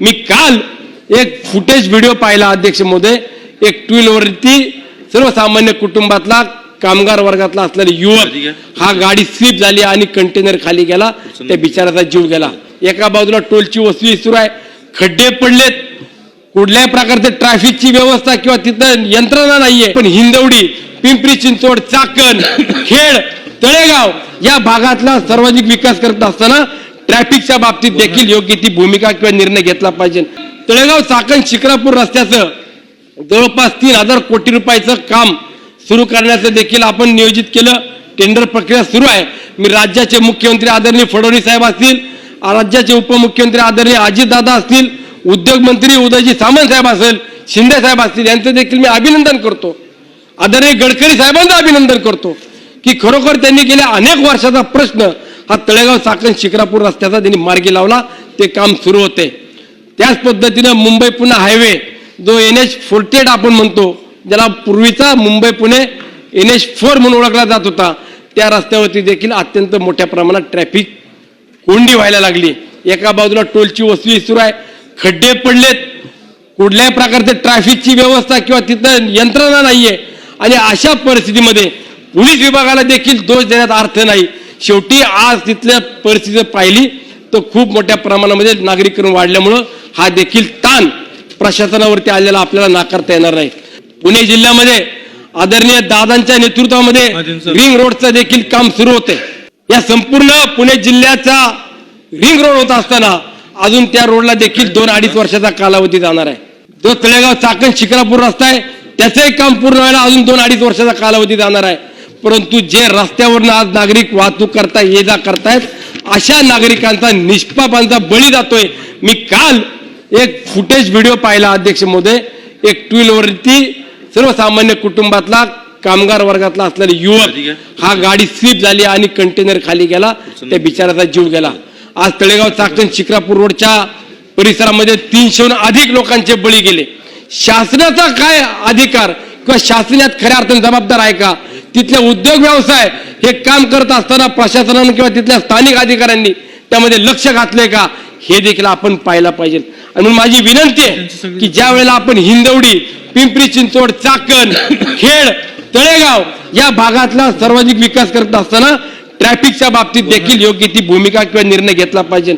मी काल एक footage video पाहिला अध्यक्ष मोदय एक टू व्हीलरवरती सर्वसामान्य कुटुंबातला कामगार वर्गातला असलेला युवक हा गाडी स्लिप झाली आणि कंटेनर खाली गेला. त्या बिचाराचा जीव गेला. एका बाजूला टोलची वसुली सुरू आहे. खड्डे पडलेत. कुठल्याही प्रकारचे ट्रॅफिकची व्यवस्था किंवा तिथं यंत्रणा नाहीये. पण हिंदवडी पिंपरी चिंचवड चाकण खेड तळेगाव या भागातला सर्वाधिक विकास करत असताना ट्रॅफिकच्या बाबतीत देखील योग्य ती भूमिका किंवा निर्णय घेतला पाहिजे. तळेगाव चाकण शिक्रापूर रस्त्याचं जवळपास तीन हजार कोटी रुपयाचं काम सुरू करण्याचं देखील आपण नियोजित केलं. टेंडर प्रक्रिया सुरू आहे. मी राज्याचे मुख्यमंत्री आदरणीय फडणवीस साहेब असतील राज्याचे उपमुख्यमंत्री आदरणीय अजितदादा असतील उद्योगमंत्री उदयजी सामंत साहेब असेल शिंदे साहेब असतील यांचं देखील मी अभिनंदन करतो. आदरणीय गडकरी साहेबांचं अभिनंदन करतो की खरोखर त्यांनी गेल्या अनेक वर्षाचा प्रश्न हा तळेगाव चाकण शिक्रापूर रस्त्याचा त्यांनी मार्गी लावला ते काम सुरू होते. त्याच पद्धतीनं मुंबई पुणे हायवे जो एन एच फोर्टेड आपण म्हणतो ज्याला पूर्वीचा Mumbai Pune N H four म्हणून ओळखला जात होता त्या रस्त्यावरती देखील अत्यंत मोठ्या प्रमाणात ट्रॅफिक कोंडी व्हायला लागली. एका बाजूला टोलची वसुली सुरू आहे खड्डे पडलेत. कुठल्याही प्रकारचे ट्रॅफिकची व्यवस्था किंवा तिथं यंत्रणा नाहीये. आणि अशा परिस्थितीमध्ये पोलीस विभागाला देखील दोष देण्यात अर्थ नाही. शेवटी आज तिथल्या परिस्थिती पाहिली तर खूप मोठ्या प्रमाणामध्ये नागरीकरण वाढल्यामुळं हा देखील ताण प्रशासनावरती आलेला आपल्याला नाकारता येणार नाही. पुणे जिल्ह्यामध्ये आदरणीय दादांच्या नेतृत्वामध्ये रिंग रोडचं देखील काम सुरू होते या संपूर्ण पुणे जिल्ह्याचा रिंग रोड होत असताना अजून त्या रोडला देखील दोन अडीच वर्षाचा कालावधी जाणार आहे. जो तळेगाव चाकण शिक्रापूर रस्ता आहे त्याचंही काम पूर्ण व्हायला अजून दोन अडीच वर्षाचा कालावधी जाणार आहे. परंतु जे रस्त्यावरनं आज नागरिक वाहतूक करताय ये जा करतायत अशा नागरिकांचा निष्पापांचा बळी जातोय. मी काल एक फुटेज व्हिडिओ पाहिला अध्यक्ष मोदय एक टू व्हीलरवरती सर्वसामान्य कुटुंबातला कामगार वर्गातला असलेला युवक हा गाडी स्लिप झाली आणि कंटेनर खाली गेला. त्या बिचाराचा जीव गेला. आज तळेगाव चाकण शिक्रापूर रोडच्या परिसरामध्ये तीनशेहून अधिक लोकांचे बळी गेले. शासनाचा काय अधिकार किंवा शासन यात खऱ्या अर्थाने जबाबदार आहे का? तिथले उद्योग व्यवसाय हे काम करत असताना प्रशासनानं किंवा तिथल्या स्थानिक अधिकाऱ्यांनी त्यामध्ये लक्ष घातलंय का हे देखील आपण पाहायला पाहिजे. आणि माझी विनंती आहे की ज्या वेळेला आपण हिंदवडी पिंपरी चिंचवड चाकण खेड तळेगाव या भागातला सर्वाधिक विकास करत असताना ट्रॅफिकच्या बाबतीत देखील योग्य ती भूमिका किंवा निर्णय घेतला पाहिजे.